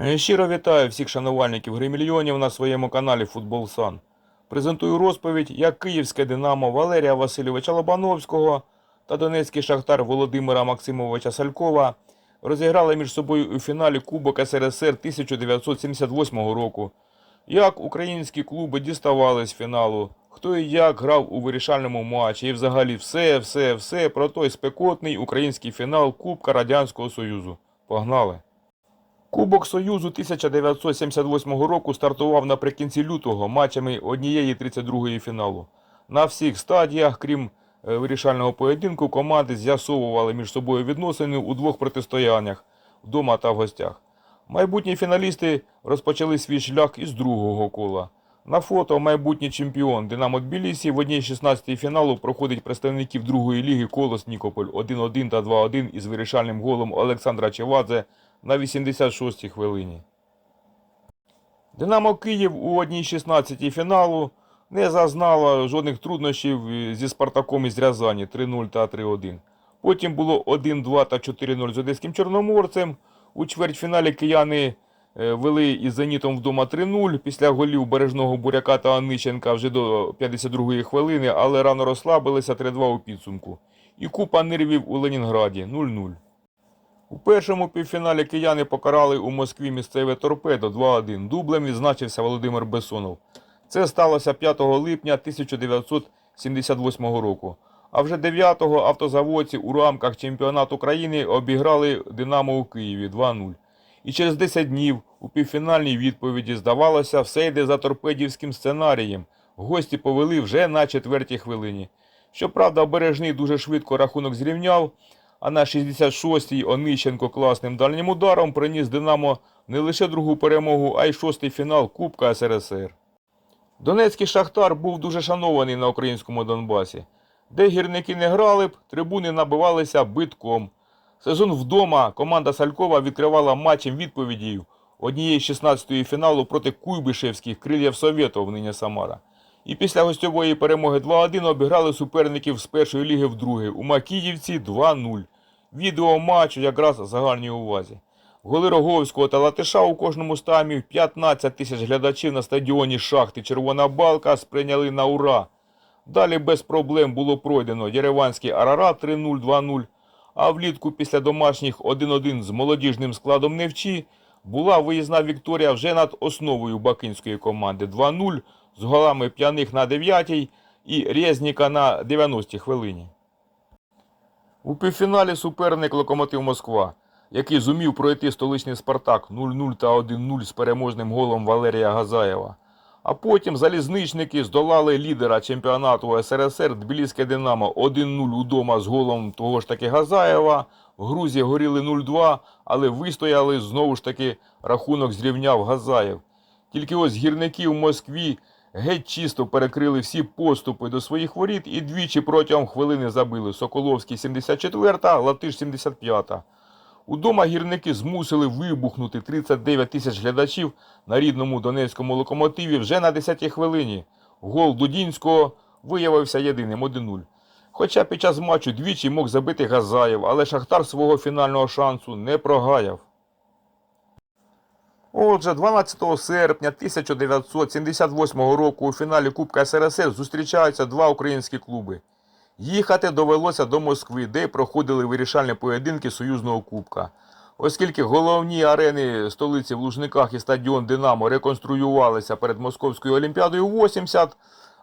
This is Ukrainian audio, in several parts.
Е, Щиро вітаю всіх шанувальників гри мільйонів на своєму каналі Футбол Сан. Презентую розповідь, як київське Динамо Валерія Васильовича Лобановського та донецький шахтар Володимира Максимовича Салькова розіграли між собою у фіналі Кубок СРСР 1978 року. Як українські клуби діставались фіналу, хто і як грав у вирішальному матчі, і взагалі все, все, все про той спекотний український фінал Кубка Радянського Союзу. Погнали! Кубок Союзу 1978 року стартував наприкінці лютого матчами однієї 32-ї фіналу. На всіх стадіях, крім е, вирішального поєдинку, команди з'ясовували між собою відносини у двох протистояннях вдома та в гостях. Майбутні фіналісти розпочали свій шлях із другого кола. На фото майбутній чемпіон Динамо Тбілісі в одній 16-й фіналу проходить представників другої ліги Колос Нікополь 1-1 та 2-1 із вирішальним голом Олександра Чевадзе на 86-й хвилині. Динамо Київ у одній 16-й фіналу не зазнало жодних труднощів зі Спартаком із Рязані 3-0 та 3-1. Потім було 1-2 та 4-0 з Одеським Чорноморцем. У чвертьфіналі кияни е, вели із Зенітом вдома 3-0 після голів Бережного Буряка та Онищенка вже до 52-ї хвилини, але рано розслабилися 3-2 у підсумку. І купа нервів у Ленінграді 0-0. У першому півфіналі кияни покарали у Москві місцеве торпедо 2-1. Дублем відзначився Володимир Бесонов. Це сталося 5 липня 1978 року. А вже 9-го автозаводці у рамках чемпіонату країни обіграли Динамо у Києві 2-0. І через 10 днів у півфінальній відповіді здавалося, все йде за торпедівським сценарієм. Гості повели вже на четвертій хвилині. Щоправда, обережний дуже швидко рахунок зрівняв, а на 66-й Онищенко класним дальнім ударом приніс Динамо не лише другу перемогу, а й шостий фінал Кубка СРСР. Донецький шахтар був дуже шанований на українському Донбасі. Де гірники не грали б, трибуни набивалися битком. Сезон вдома команда Салькова відкривала матчем відповідів однієї 16-ї фіналу проти Куйбишевських крильів Совєтов, нині Самара. І після гостьової перемоги 2-1 обіграли суперників з першої ліги вдруге у Макіївці 2-0. Відео матчу якраз загальній увазі. Голи Роговського та Латиша у кожному стамі 15 тисяч глядачів на стадіоні Шахти Червона Балка сприйняли на ура. Далі без проблем було пройдено Єреванський Арарат 3-0, 2-0, а влітку після домашніх 1-1 з молодіжним складом Невчі була виїзна Вікторія вже над основою бакинської команди 2-0 з голами п'яних на 9-й і Резніка на 90-й хвилині. У півфіналі суперник Локомотив Москва, який зумів пройти столичний Спартак 0-0 та 1-0 з переможним голом Валерія Газаєва. А потім залізничники здолали лідера чемпіонату СРСР Тбіліське Динамо 1-0 удома з голом того ж таки Газаєва. В Грузії горіли 0-2, але вистояли знову ж таки рахунок зрівняв Газаєв. Тільки ось гірники в Москві геть чисто перекрили всі поступи до своїх воріт і двічі протягом хвилини забили Соколовський 74-та, Латиш 75-та. Удома гірники змусили вибухнути 39 тисяч глядачів на рідному донецькому локомотиві вже на 10-й хвилині. Гол Дудінського виявився єдиним 1-0. Хоча під час матчу двічі мог забити Газаєв, але Шахтар свого фінального шансу не прогаяв. Отже, 12 серпня 1978 року у фіналі Кубка СРСР зустрічаються два українські клуби. Їхати довелося до Москви, де проходили вирішальні поєдинки Союзного Кубка. Оскільки головні арени столиці в Лужниках і стадіон Динамо реконструювалися перед Московською Олімпіадою 80,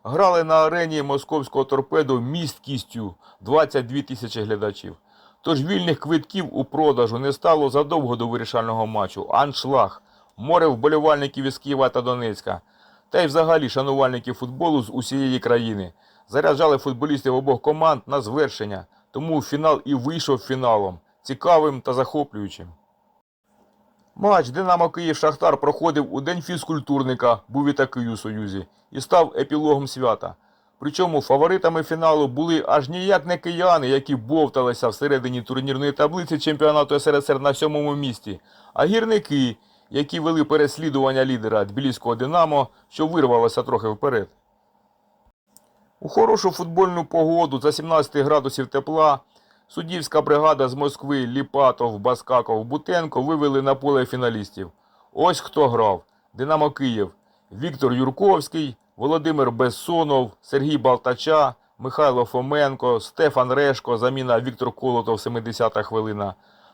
грали на арені московського торпеду місткістю 22 тисячі глядачів. Тож вільних квитків у продажу не стало задовго до вирішального матчу. Аншлаг, море вболівальників із Києва та Донецька, та й взагалі шанувальників футболу з усієї країни. Заряджали футболістів обох команд на звершення, тому фінал і вийшов фіналом, цікавим та захоплюючим. Матч Динамо Київ Шахтар проходив у День фізкультурника, був і такий у Союзі, і став епілогом свята. Причому фаворитами фіналу були аж ніяк не кияни, які бовталися всередині турнірної таблиці чемпіонату СРСР на сьомому місці, а гірники, які вели переслідування лідера Тбіліського Динамо, що вирвалося трохи вперед. У хорошу футбольну погоду за 17 градусів тепла суддівська бригада з Москви Ліпатов, Баскаков, Бутенко вивели на поле фіналістів. Ось хто грав. Динамо Київ. Віктор Юрковський, Володимир Бессонов, Сергій Балтача, Михайло Фоменко, Стефан Решко, заміна Віктор Колотов, 70-та хвилина,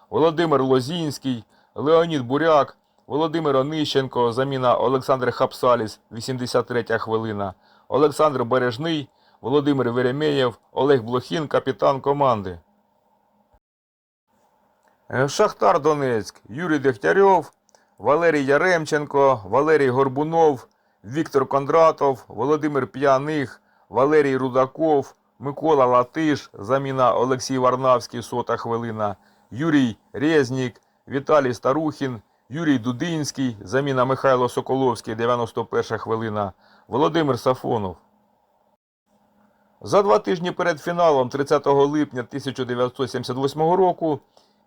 Володимир Лозінський, Леонід Буряк, Володимир Онищенко, заміна Олександр Хапсаліс, 83-я хвилина, Олександр Бережний, Володимир Веремєєв, Олег Блохін, капітан команди. Е, Шахтар Донецьк, Юрій Дегтярьов, Валерій Яремченко, Валерій Горбунов, Віктор Кондратов, Володимир П'яних, Валерій Рудаков, Микола Латиш, заміна Олексій Варнавський, сота хвилина, Юрій Резнік, Віталій Старухін, Юрій Дудинський, заміна Михайло Соколовський, 91 хвилина, Володимир Сафонов. За два тижні перед фіналом 30 липня 1978 року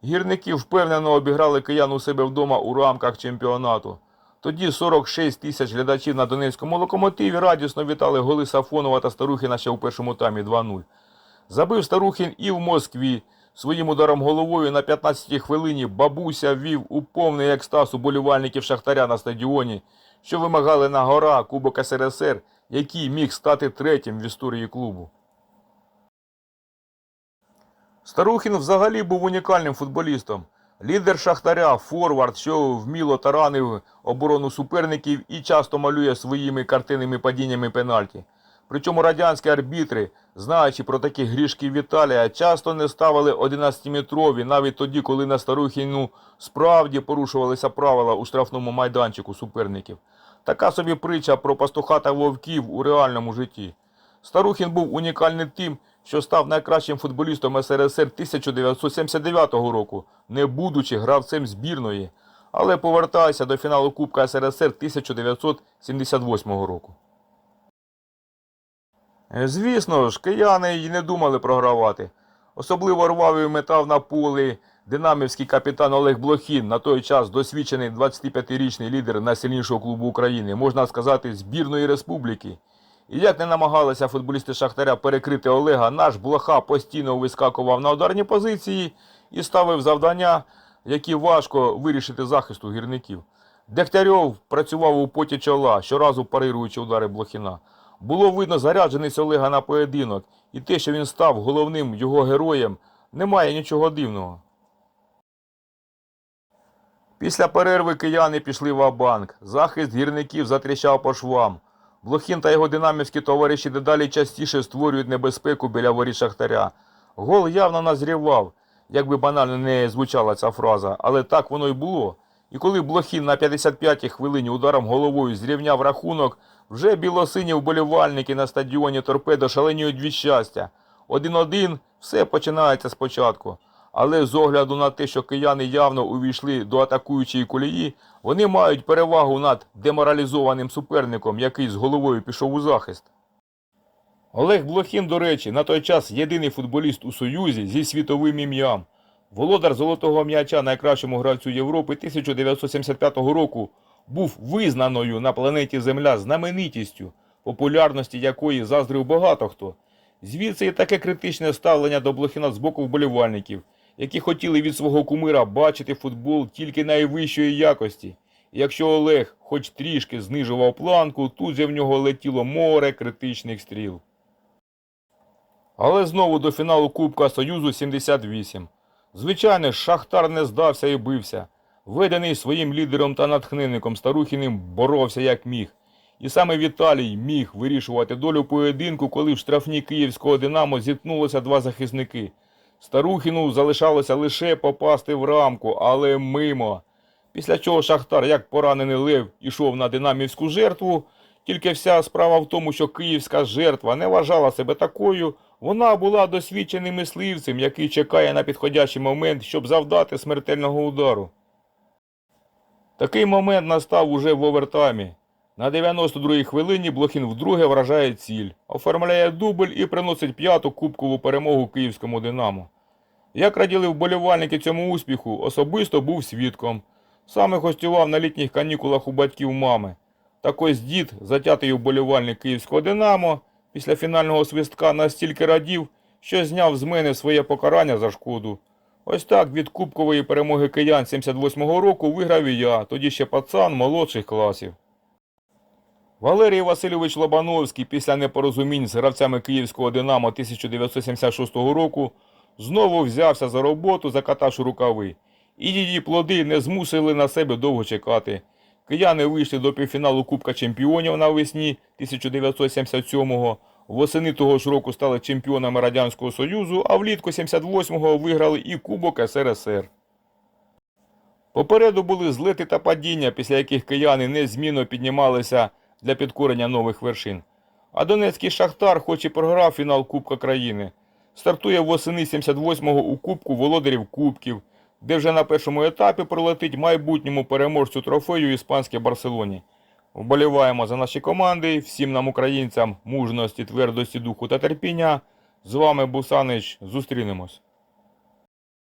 гірники впевнено обіграли киян у себе вдома у рамках чемпіонату. Тоді 46 тисяч глядачів на Донецькому локомотиві радісно вітали голи Сафонова та Старухіна ще у першому таймі 2-0. Забив Старухін і в Москві. Своїм ударом головою на 15-й хвилині бабуся ввів у повний екстаз уболівальників Шахтаря на стадіоні, що вимагали на гора Кубок СРСР, який міг стати третім в історії клубу. Старухін взагалі був унікальним футболістом. Лідер Шахтаря, форвард, що вміло таранив оборону суперників і часто малює своїми картинними падіннями пенальті. Причому радянські арбітри, знаючи про такі грішки Віталія, часто не ставили 11-метрові, навіть тоді, коли на Старухіну справді порушувалися правила у штрафному майданчику суперників. Така собі притча про пастуха та вовків у реальному житті. Старухін був унікальний тим, що став найкращим футболістом СРСР 1979 року, не будучи гравцем збірної, але повертається до фіналу Кубка СРСР 1978 року. Е, Звісно ж, кияни й не думали програвати. Особливо рвав і метав на полі динамівський капітан Олег Блохін, на той час досвідчений 25-річний лідер найсильнішого клубу України, можна сказати, збірної республіки. І як не намагалися футболісти Шахтаря перекрити Олега, наш Блоха постійно вискакував на ударні позиції і ставив завдання, які важко вирішити захисту гірників. Дегтярьов працював у поті чола, щоразу парируючи удари Блохіна. Було видно зарядженість Олега на поєдинок, і те, що він став головним його героєм, немає нічого дивного. Після перерви кияни пішли в банк Захист гірників затріщав по швам. Блохін та його динамівські товариші дедалі частіше створюють небезпеку біля воріт Шахтаря. Гол явно назрівав, як би банально не звучала ця фраза, але так воно й було. І коли Блохін на 55-й хвилині ударом головою зрівняв рахунок, вже білосині вболівальники на стадіоні торпедо шаленіють від щастя. Один-один, все починається спочатку. Але з огляду на те, що кияни явно увійшли до атакуючої колії, вони мають перевагу над деморалізованим суперником, який з головою пішов у захист. Олег Блохін, до речі, на той час єдиний футболіст у Союзі зі світовим ім'ям. Володар золотого м'яча найкращому гравцю Європи 1975 року був визнаною на планеті Земля знаменитістю, популярності якої заздрив багато хто. Звідси і таке критичне ставлення до Блохіна з боку вболівальників, які хотіли від свого кумира бачити футбол тільки найвищої якості. І якщо Олег хоч трішки знижував планку, тут же в нього летіло море критичних стріл. Але знову до фіналу Кубка Союзу 78. Звичайно, Шахтар не здався і бився. Ведений своїм лідером та натхненником Старухіним боровся як міг. І саме Віталій міг вирішувати долю поєдинку, коли в штрафні київського Динамо зіткнулося два захисники. Старухіну залишалося лише попасти в рамку, але мимо. Після чого Шахтар, як поранений лев, ішов на динамівську жертву. Тільки вся справа в тому, що київська жертва не вважала себе такою, вона була досвідченим мисливцем, який чекає на підходящий момент, щоб завдати смертельного удару. Такий момент настав уже в овертаймі. На 92-й хвилині Блохін вдруге вражає ціль, оформляє дубль і приносить п'яту кубкову перемогу київському Динамо. Як раділи вболівальники цьому успіху, особисто був свідком. Саме гостював на літніх канікулах у батьків мами. Так дід, затятий вболівальник київського Динамо, після фінального свистка настільки радів, що зняв з мене своє покарання за шкоду. Ось так від кубкової перемоги киян 78-го року виграв і я, тоді ще пацан молодших класів. Валерій Васильович Лобановський після непорозумінь з гравцями київського Динамо 1976 року знову взявся за роботу, закатавши рукави. І її плоди не змусили на себе довго чекати. Кияни вийшли до півфіналу Кубка Чемпіонів навесні 1977-го. Восени того ж року стали чемпіонами Радянського Союзу, а влітку 78-го виграли і Кубок СРСР. Попереду були злети та падіння, після яких кияни незмінно піднімалися для підкорення нових вершин. А Донецький Шахтар хоч і програв фінал Кубка країни. Стартує восени 78-го у Кубку Володарів Кубків, де вже на першому етапі пролетить майбутньому переможцю трофею іспанській Барселоні. Вболіваємо за наші команди, всім нам, українцям, мужності, твердості духу та терпіння. З вами Бусанич. Зустрінемось.